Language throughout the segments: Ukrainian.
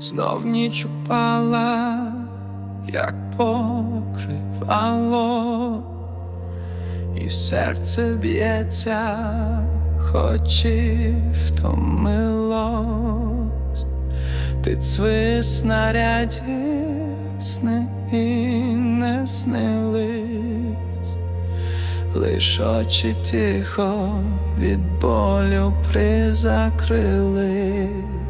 знов ніч упала, як покривало, і серце б'ється, хоч і втомилось, під свист снарядів сни і не снились, лиш очі тихо від болю призакрились.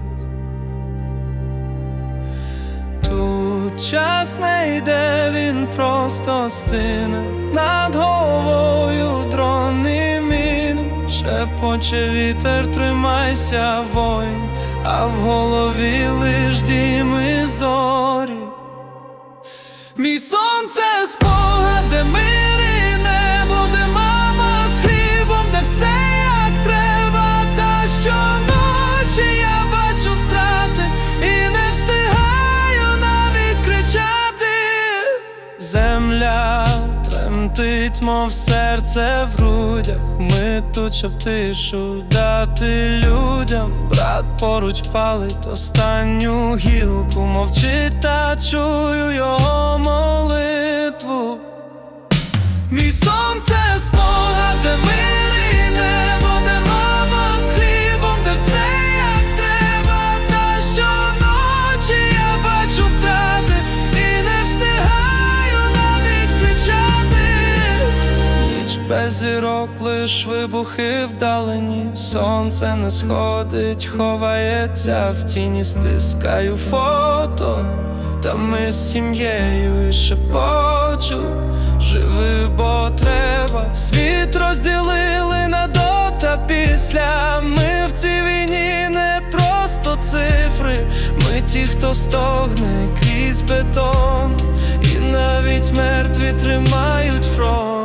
Час не йде, він просто стине над головою дрони мін, шепоче вітер, тримайся, воїн, а в голові лиш діми зорі. Земля тремтить, мов серце в грудях. Ми тут, щоб тишу дати людям. Брат поруч палить останню гілку, мовчить та чую його молитву. Мій сонце без зірок, лиш вибухи вдалені, сонце не сходить, ховається в тіні, стискаю фото. Та ми з сім'єю і шепочу. Живи, бо треба. Світ розділили на до та після. Ми в цій війні не просто цифри. Ми ті, хто стогне крізь бетон. І навіть мертві тримають фронт